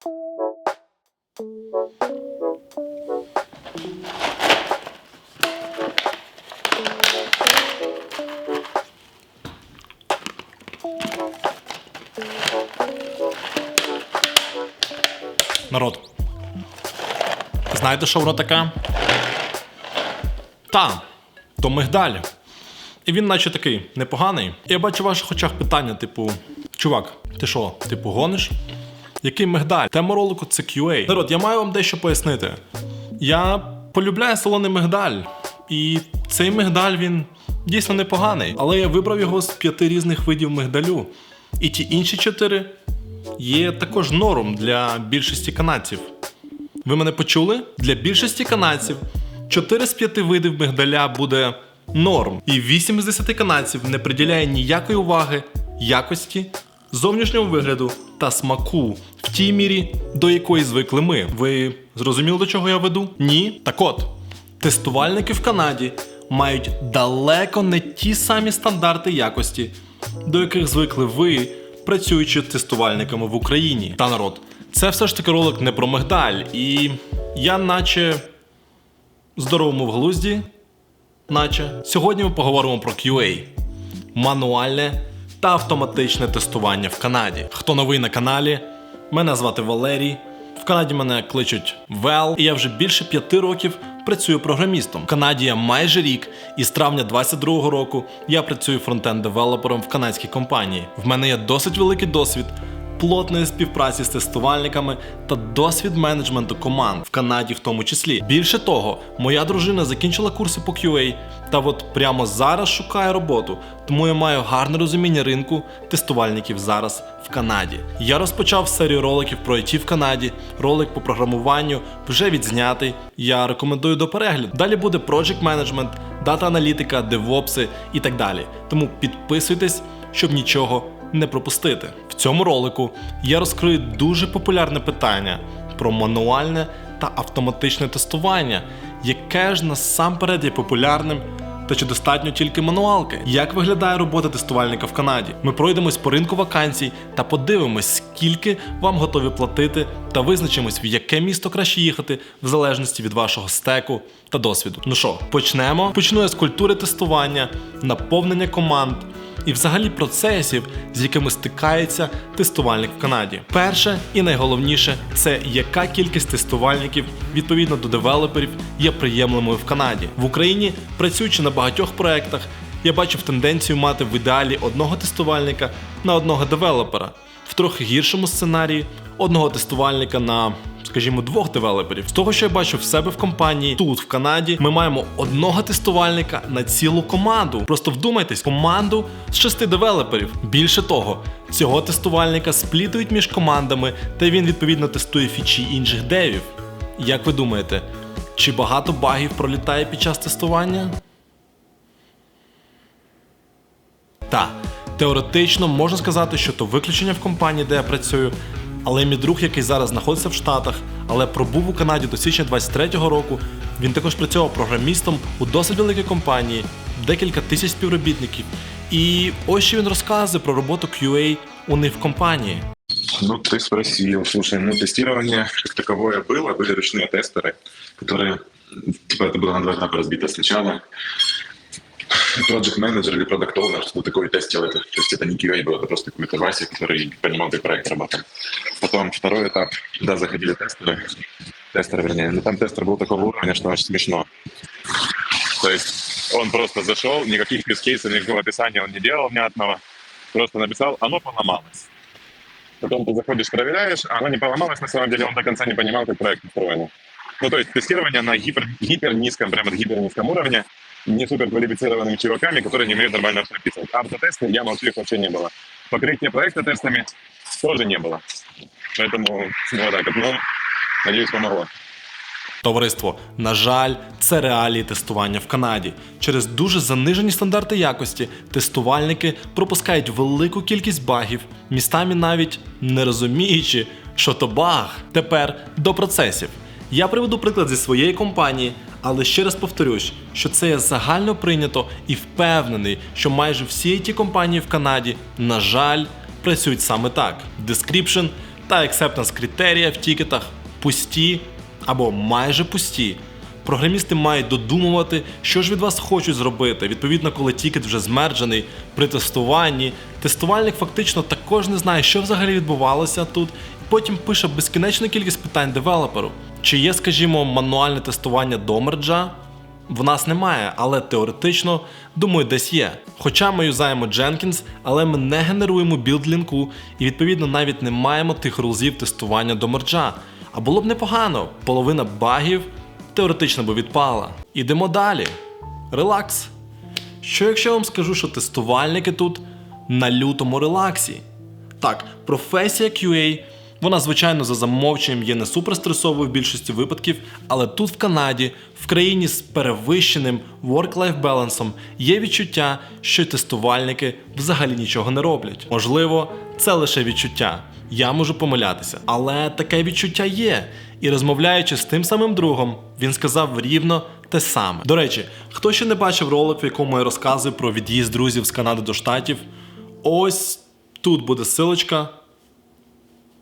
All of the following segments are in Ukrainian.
Народ. Знаєте, що воно таке? Та, то мигдаль. І він, наче такий, непоганий. Я бачу в ваших очах питання, типу, чувак, ти що, типу, гониш? Який мигдаль? Тема ролику це QA. Народ, я маю вам дещо пояснити. Я полюбляю солоний мигдаль. І цей мигдаль він дійсно непоганий. Але я вибрав його з п'яти різних видів мигдалю. І ті інші чотири є також норм для більшості канадців. Ви мене почули? Для більшості канадців 4 з 5 видів мигдаля буде норм. І 8 з 10 канадців не приділяє ніякої уваги, якості, зовнішнього вигляду та смаку в тій мірі, до якої звикли ми. Ви зрозуміли, до чого я веду? Ні? Так от, тестувальники в Канаді мають далеко не ті самі стандарти якості, до яких звикли ви, працюючи тестувальниками в Україні. Та народ, це все ж таки ролик не про мигдаль, і я, наче здоровому в глузді, наче сьогодні ми поговоримо про QA мануальне та автоматичне тестування в Канаді. Хто новий на каналі, мене звати Валерій. В Канаді мене кличуть Вел, і я вже більше п'яти років працюю програмістом. В Канаді я майже рік, і з травня 22-го року я працюю фронтенд-девелопером в канадській компанії. В мене є досить великий досвід плотної співпраці з тестувальниками та досвід менеджменту команд в Канаді, в тому числі. Більше того, моя дружина закінчила курси по QA та от прямо зараз шукає роботу, тому я маю гарне розуміння ринку тестувальників зараз в Канаді. Я розпочав серію роликів про IT в Канаді. Ролик по програмуванню вже відзнятий. Я рекомендую до перегляду. Далі буде Project Management, дата аналітика, девопси і так далі. Тому підписуйтесь, щоб нічого не пропустити. В цьому ролику я розкрию дуже популярне питання про мануальне та автоматичне тестування, яке ж насамперед є популярним. Та чи достатньо тільки мануалки? Як виглядає робота тестувальника в Канаді? Ми пройдемось по ринку вакансій та подивимось, скільки вам готові платити, та визначимось, в яке місто краще їхати, в залежності від вашого стеку та досвіду. Ну що, почнемо? Почну я з культури тестування, наповнення команд і взагалі процесів, з якими стикається тестувальник в Канаді. Перше і найголовніше це яка кількість тестувальників відповідно до девелоперів є приємлемою в Канаді. В Україні, працюючи на багатьох проектах, я бачив тенденцію мати в ідеалі одного тестувальника на одного девелопера, в трохи гіршому сценарії одного тестувальника на скажімо, двох девелоперів. З того, що я бачу в себе в компанії, тут в Канаді, ми маємо одного тестувальника на цілу команду. Просто вдумайтесь, команду з шести девелоперів. Більше того, цього тестувальника сплітують між командами, та він відповідно тестує фічі інших девів. Як ви думаєте, чи багато багів пролітає під час тестування? Так, теоретично можна сказати, що то виключення в компанії, де я працюю. Але мій друг, який зараз знаходиться в Штатах, але пробув у Канаді до січня 23-го року, він також працював програмістом у досить великій компанії, декілька тисяч співробітників. І ось що він розказує про роботу QA у них в компанії. Ну, ты спросил. Слушай, ну, тестирование как таковое было. Были ручные тестеры, которые, типа, это было на два этапа разбито. Сначала project менеджер или продукт owner, что такое тестил это. То есть это не QA был, это просто какой-то Вася, который понимал, как проект работает. Потом второй этап, да, заходили тестеры, тестеры, вернее, но там тестер был такого уровня, что очень смешно. То есть он просто зашел, никаких кейсов, никакого описания он не делал внятного, просто написал, оно поломалось. Потом ты заходишь, проверяешь, а оно не поломалось, на самом деле он до конца не понимал, как проект устроен. Ну, то есть тестирование на гипер, гипер низком, прямо гипер низком уровне, не супер квалифицированными чуваками, которые не умеют нормально все описывать. Автотесты я молчу, их вообще не было. Покрытие проекта тестами тоже не было. Поэтому вот так вот. Ну, надеюсь, помогло. Товариство, на жаль, це реалії тестування в Канаді. Через дуже занижені стандарти якості тестувальники пропускають велику кількість багів, містами навіть не розуміючи, що то баг. Тепер до процесів. Я приведу приклад зі своєї компанії, але ще раз повторюсь, що це є загально прийнято і впевнений, що майже всі ті компанії в Канаді, на жаль, працюють саме так. Description та acceptance критерія в тікетах пусті або майже пусті. Програмісти мають додумувати, що ж від вас хочуть зробити. Відповідно, коли тікет вже змерджений при тестуванні, тестувальник фактично також не знає, що взагалі відбувалося тут, і потім пише безкінечну кількість питань девелоперу. Чи є, скажімо, мануальне тестування до мерджа? В нас немає, але теоретично, думаю, десь є. Хоча ми юзаємо Jenkins, але ми не генеруємо білд-лінку і відповідно навіть не маємо тих рулзів тестування до мерджа. А було б непогано, половина багів теоретично би відпала. Ідемо далі. Релакс. Що якщо я вам скажу, що тестувальники тут на лютому релаксі? Так, професія QA, вона, звичайно, за замовченням є не суперстресовою в більшості випадків, але тут в Канаді, в країні з перевищеним work-life балансом, є відчуття, що тестувальники взагалі нічого не роблять. Можливо, це лише відчуття. Я можу помилятися, але таке відчуття є. І розмовляючи з тим самим другом, він сказав рівно те саме. До речі, хто ще не бачив ролик, в якому я розказую про від'їзд друзів з Канади до Штатів, ось тут буде силочка.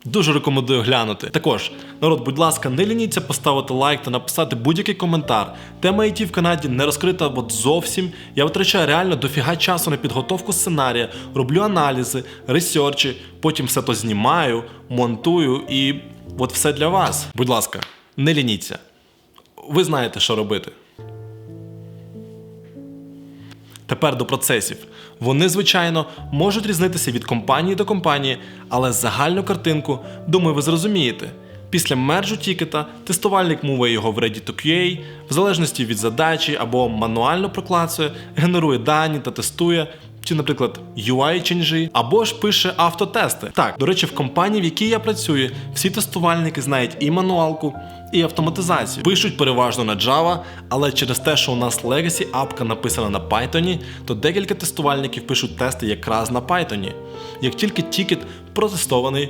Дуже рекомендую глянути. Також, народ, будь ласка, не лініться поставити лайк та написати будь-який коментар. Тема IT в Канаді не розкрита от зовсім. Я витрачаю реально дофіга часу на підготовку сценарія, роблю аналізи, ресерчі, потім все то знімаю, монтую і от все для вас. Будь ласка, не лініться. Ви знаєте, що робити. Тепер до процесів. Вони, звичайно, можуть різнитися від компанії до компанії, але загальну картинку, думаю, ви зрозумієте. Після мержу тікета тестувальник муває його в Ready to QA, в залежності від задачі або мануально проклацує, генерує дані та тестує, чи, наприклад, UI ченджі, або ж пише автотести. Так, до речі, в компанії, в якій я працюю, всі тестувальники знають і мануалку, і автоматизацію. Пишуть переважно на Java, але через те, що у нас Legacy апка написана на Python, то декілька тестувальників пишуть тести якраз на Python. Як тільки тікет протестований,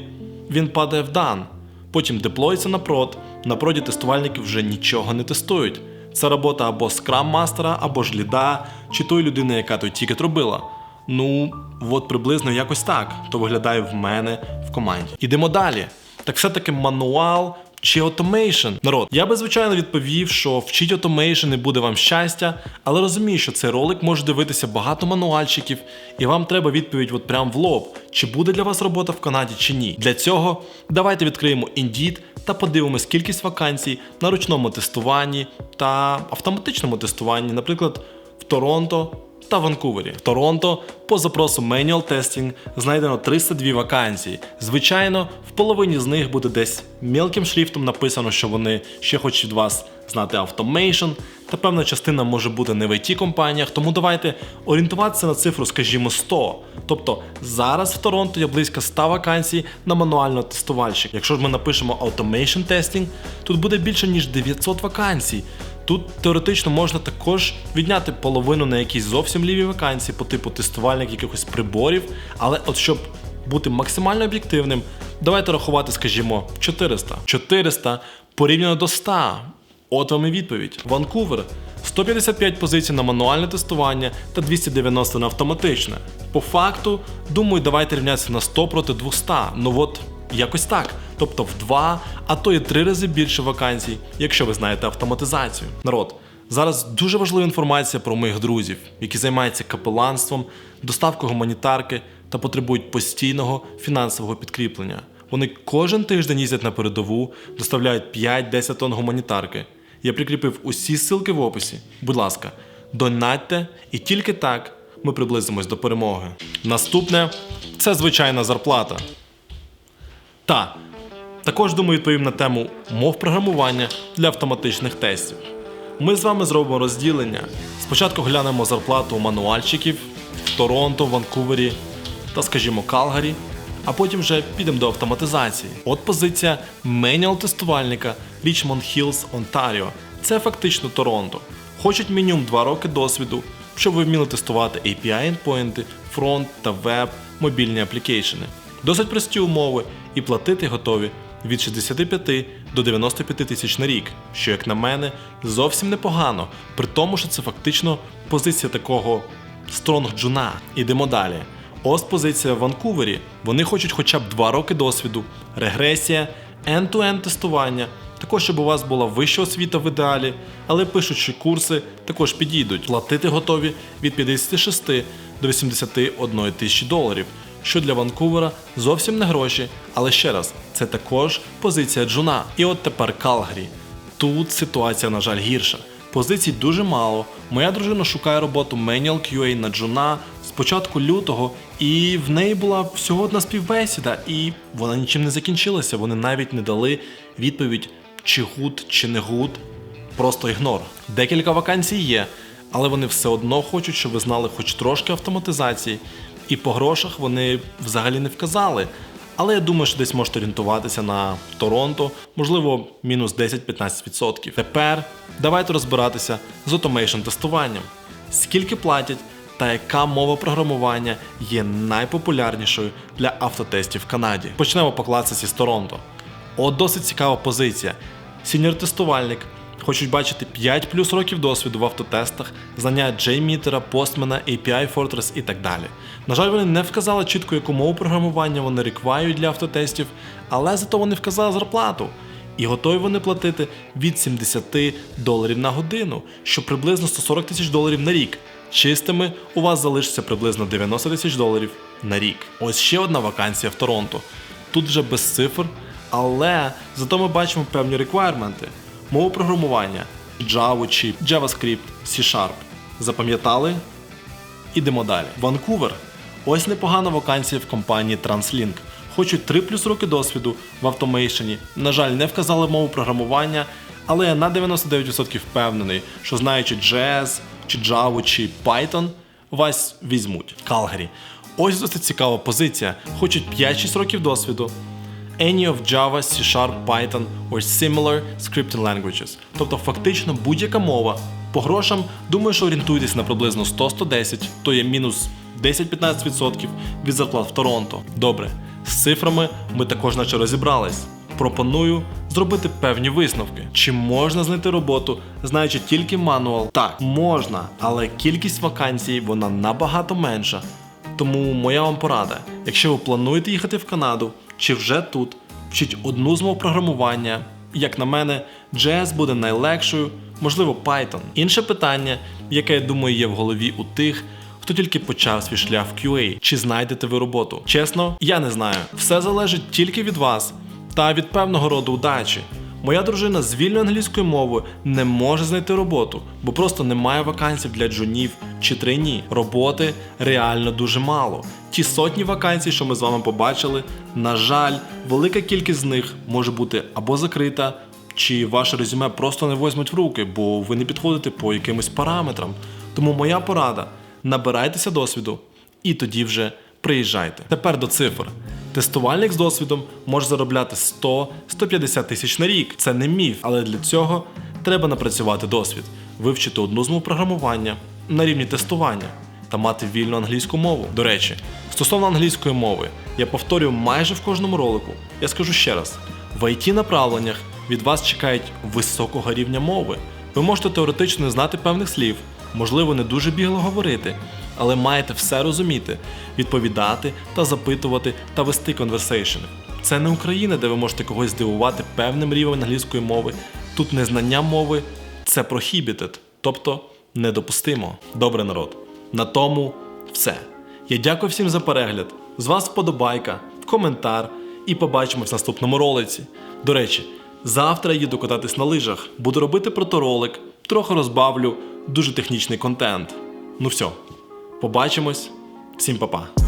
він падає в дан. Потім деплоїться на прод. На проді тестувальники вже нічого не тестують. Це робота або скрам мастера, або ж ліда, чи тої людини, яка той тікет робила. Ну, от приблизно якось так. То виглядає в мене в команді. Ідемо далі. Так все-таки мануал чи automation? Народ, я би звичайно відповів, що вчить automation і буде вам щастя, але розумію, що цей ролик може дивитися багато мануальщиків, і вам треба відповідь от прям в лоб, чи буде для вас робота в Канаді чи ні. Для цього давайте відкриємо Indeed та подивимось кількість вакансій на ручному тестуванні та автоматичному тестуванні, наприклад, в Торонто та Ванкувері. В Торонто по запросу Manual Testing знайдено 302 вакансії. Звичайно, в половині з них буде десь мілким шрифтом написано, що вони ще хочуть вас знати Automation, та певна частина може бути не в it компаніях, тому давайте орієнтуватися на цифру, скажімо, 100. Тобто зараз в Торонто є близько 100 вакансій на мануального тестувальщика. Якщо ж ми напишемо Automation Testing, тут буде більше ніж 900 вакансій. Тут теоретично можна також відняти половину на якісь зовсім ліві вакансії по типу тестувальник якихось приборів, але от щоб бути максимально об'єктивним, давайте рахувати, скажімо, 400. 400 порівняно до 100. От вам і відповідь. Ванкувер 155 позицій на мануальне тестування та 290 на автоматичне. По факту, думаю, давайте рівнятися на 100 проти 200. Ну от якось так. Тобто в два, а то і три рази більше вакансій, якщо ви знаєте автоматизацію. Народ, зараз дуже важлива інформація про моїх друзів, які займаються капеланством, доставкою гуманітарки та потребують постійного фінансового підкріплення. Вони кожен тиждень їздять на передову, доставляють 5-10 тонн гуманітарки. Я прикріпив усі ссылки в описі. Будь ласка, донатьте, і тільки так ми приблизимось до перемоги. Наступне це звичайна зарплата. Та також думаю відповім на тему мов програмування для автоматичних тестів. Ми з вами зробимо розділення. Спочатку глянемо зарплату мануальщиків в Торонто, Ванкувері та, скажімо, Калгарі, а потім вже підемо до автоматизації. От позиція меніал тестувальника Richmond Hills, Онтаріо. Це фактично Торонто. Хочуть мінімум 2 роки досвіду, щоб ви вміли тестувати API endpoinти, фронт та веб, мобільні аплікейшени. Досить прості умови і платити готові від 65 до 95 тисяч на рік, що, як на мене, зовсім непогано, при тому, що це фактично позиція такого стронг джуна. Ідемо далі. Ось позиція в Ванкувері. Вони хочуть хоча б 2 роки досвіду, регресія, end-to-end тестування. Також, щоб у вас була вища освіта в ідеалі, але пишуть, що курси також підійдуть. Платити готові від 56 до 81 тисячі доларів, що для Ванкувера зовсім не гроші. Але ще раз, це також позиція джуна. І от тепер Калгарі. Тут ситуація, на жаль, гірша. Позицій дуже мало. Моя дружина шукає роботу Manual QA на джуна з початку лютого, і в неї була всього одна співбесіда, і вона нічим не закінчилася. Вони навіть не дали відповідь, чи гуд, чи не гуд. Просто ігнор. Декілька вакансій є, але вони все одно хочуть, щоб ви знали хоч трошки автоматизації. І по грошах вони взагалі не вказали. Але я думаю, що десь можете орієнтуватися на Торонто, можливо, мінус 10-15%. Тепер давайте розбиратися з automation тестуванням. Скільки платять та яка мова програмування є найпопулярнішою для автотестів в Канаді. Почнемо по класиці з Торонто. От досить цікава позиція. Сіньор-тестувальник. Хочуть бачити 5 плюс років досвіду в автотестах, знання JMeter, Postman, API Fortress і так далі. На жаль, вони не вказали чітко, яку мову програмування вони реквають для автотестів, але зато вони вказали зарплату. І готові вони платити від 70 доларів на годину, що приблизно 140 тисяч доларів на рік. Чистими у вас залишиться приблизно 90 тисяч доларів на рік. Ось ще одна вакансія в Торонто. Тут вже без цифр, але зато ми бачимо певні реквайрменти. Мову програмування Java чи JavaScript, C-Sharp. Запам'ятали? Ідемо далі. Ванкувер. Ось непогана вакансія в компанії TransLink. Хочуть 3 плюс роки досвіду в автомейшені. На жаль, не вказали мову програмування, але я на 99% впевнений, що знаючи JS, чи Java, чи Python, вас візьмуть. Калгарі. Ось досить цікава позиція. Хочуть 5-6 років досвіду. Any of Java, C Sharp, Python or similar scripting languages. Тобто фактично будь-яка мова. По грошам, думаю, що орієнтуєтесь на приблизно 100-110, то є мінус 10-15% від зарплат в Торонто. Добре, з цифрами ми також наче розібрались. Пропоную зробити певні висновки. Чи можна знайти роботу, знаючи тільки мануал? Так, можна, але кількість вакансій вона набагато менша. Тому моя вам порада: якщо ви плануєте їхати в Канаду чи вже тут, вчить одну з мов програмування. Як на мене, JS буде найлегшою, можливо, Python. Інше питання, яке я думаю є в голові у тих, хто тільки почав свій шлях в QA, чи знайдете ви роботу. Чесно, я не знаю. Все залежить тільки від вас та від певного роду удачі. Моя дружина з вільною англійською мовою не може знайти роботу, бо просто немає вакансій для джунів чи трейні. Роботи реально дуже мало. Ті сотні вакансій, що ми з вами побачили, на жаль, велика кількість з них може бути або закрита, чи ваше резюме просто не возьмуть в руки, бо ви не підходите по якимось параметрам. Тому моя порада: набирайтеся досвіду і тоді вже приїжджайте. Тепер до цифр. Тестувальник з досвідом може заробляти 100-150 тисяч на рік. Це не міф, але для цього треба напрацювати досвід, вивчити одну з мов програмування на рівні тестування та мати вільну англійську мову. До речі, стосовно англійської мови, я повторюю майже в кожному ролику. Я скажу ще раз: в it направленнях від вас чекають високого рівня мови. Ви можете теоретично не знати певних слів, можливо, не дуже бігло говорити, але маєте все розуміти, відповідати та запитувати та вести конверсейшени. Це не Україна, де ви можете когось здивувати певним рівнем англійської мови. Тут незнання мови це prohibited, тобто недопустимо. Добре народ. На тому все. Я дякую всім за перегляд. З вас вподобайка, коментар і побачимось в наступному ролиці. До речі, завтра їду кататись на лижах, буду робити проторолик, трохи розбавлю дуже технічний контент. Ну все, побачимось, всім па-па.